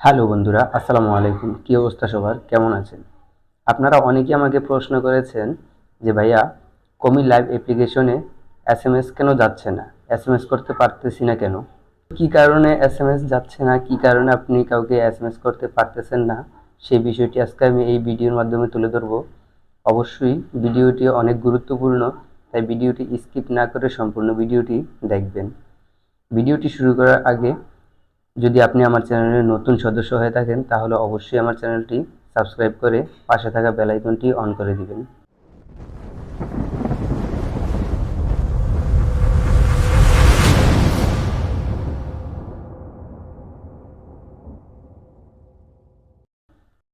Hello বন্ধুরা, আসসালামু আলাইকুম। কী অবস্থা সবার? কেমন আছেন? আপনারা অনেকেই আমাকে প্রশ্ন করেছেন যে, ভাইয়া, কমি লাইভ অ্যাপ্লিকেশনে এস এম এস কেন যাচ্ছে না? এস এম এস করতে পারতেছি না কেন? কী কারণে এস এম এস যাচ্ছে না? কী কারণে আপনি কাউকে এস এম এস করতে পারতেছেন না? সেই বিষয়টি আজকে আমি এই ভিডিওর মাধ্যমে তুলে ধরবো। অবশ্যই ভিডিওটি অনেক গুরুত্বপূর্ণ, তাই ভিডিওটি স্কিপ না করে সম্পূর্ণ ভিডিওটি দেখবেন। ভিডিওটি শুরু করার আগে যদি আপনি আমার চ্যানেলের নতুন সদস্য হয়ে থাকেন, তাহলে অবশ্যই আমার চ্যানেলটি সাবস্ক্রাইব করে পাশে থাকা বেল আইকনটি অন করে দিবেন।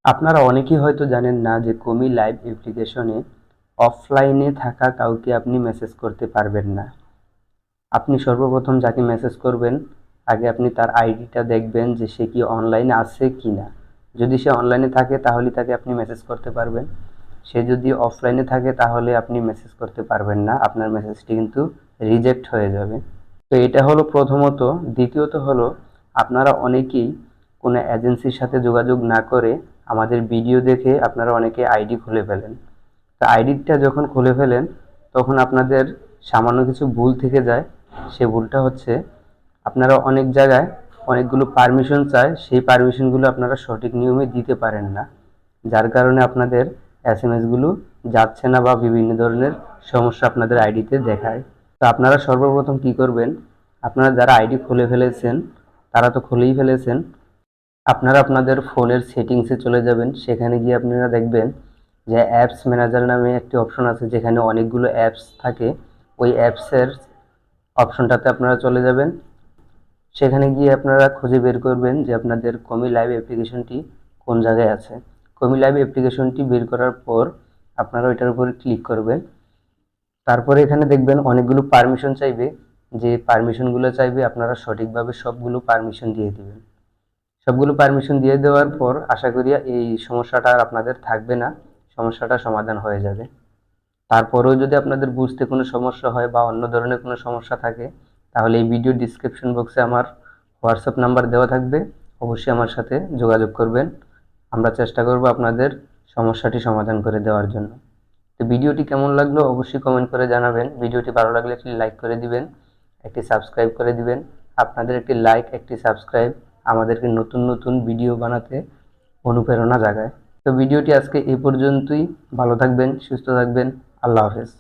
আপনারা অনেকেই হয়তো জানেন না যে কমি লাইভ অ্যাপ্লিকেশনে অফলাইনে থাকা কাউকে আপনি মেসেজ করতে পারবেন না। আপনি সর্বপ্রথম যাকে মেসেজ করবেন আগে আপনি তার আইডিটা দেখবেন যে সে কি অনলাইনে আছে কি না যদি সে অনলাইনে থাকে, তাহলে তাকে আপনি মেসেজ করতে পারবেন। সে যদি অফলাইনে থাকে, তাহলে আপনি মেসেজ করতে পারবেন না। আপনার মেসেজটি কিন্তু রিজেক্ট হয়ে যাবে। তো এটা হলো প্রথমত। দ্বিতীয়ত হলো, আপনারা অনেকেই কোনো এজেন্সির সাথে যোগাযোগ না করে আমাদের ভিডিও দেখে আপনারা অনেকে আইডি খুলে ফেলেন। তা আইডিটা যখন খুলে ফেলেন, তখন আপনাদের সামান্য কিছু ভুল থেকে যায়। সে ভুলটা হচ্ছে আপনারা অনেক জায়গায় অনেকগুলো পারমিশন চায় সেই পারমিশনগুলো আপনারা সঠিক নিয়মে দিতে পারেন না। যার কারণে আপনাদের এস এম এসগুলো যাচ্ছে না বা বিভিন্ন ধরনের সমস্যা আপনাদের আইডিতে দেখায়। তো আপনারা সর্বপ্রথম কি করবেন, আপনারা যারা আইডি খুলে ফেলেছেন, তারা তো খুলেই ফেলেছেন, আপনারা আপনাদের ফোনের সেটিংসে চলে যাবেন। সেখানে গিয়ে আপনারা দেখবেন যে অ্যাপস ম্যানেজার নামে একটি অপশন আছে, যেখানে অনেকগুলো অ্যাপস থাকে। ওই অ্যাপসের অপশনটাতে আপনারা চলে যাবেন। সেখানে গিয়ে আপনারা খুঁজে বের করবেন যে আপনাদের কমি লাইভ অ্যাপ্লিকেশনটি কোন জায়গায় আছে। কমি লাইভ অ্যাপ্লিকেশনটি বের করার পর আপনারা ওইটার উপরে ক্লিক করবেন। তারপরে এখানে দেখবেন অনেকগুলো পারমিশন চাইবে। যে পারমিশনগুলো চাইবে, আপনারা সঠিকভাবে সবগুলো পারমিশন দিয়ে দিবেন। সবগুলো পারমিশন দিয়ে দেওয়ার পর আশা করি এই সমস্যাটা আর আপনাদের থাকবে না। সমস্যাটা সমাধান হয়ে যাবে। তারপরেও যদি আপনাদের বুঝতে কোনো সমস্যা হয় বা অন্য ধরনের কোনো সমস্যা থাকে তাহলে এই ভিডিও ডিসক্রিপশন বক্সে আমার হোয়াটসঅ্যাপ নাম্বার দেওয়া থাকবে। অবশ্যই আমার সাথে যোগাযোগ করবেন। আমরা চেষ্টা করব আপনাদের সমস্যাটি সমাধান করে দেওয়ার জন্য। তো ভিডিওটি কেমন লাগল অবশ্যই কমেন্ট করে জানাবেন। ভিডিওটি ভালো লাগলে একটি লাইক করে দিবেন, একটি সাবস্ক্রাইব করে দিবেন। আপনাদের একটি লাইক একটি সাবস্ক্রাইব আমাদেরকে নতুন নতুন ভিডিও বানাতে অনুপ্রেরণা জাগায়। তো ভিডিওটি আজকে এই পর্যন্তই। ভালো থাকবেন, সুস্থ থাকবেন। আল্লাহ হাফেজ।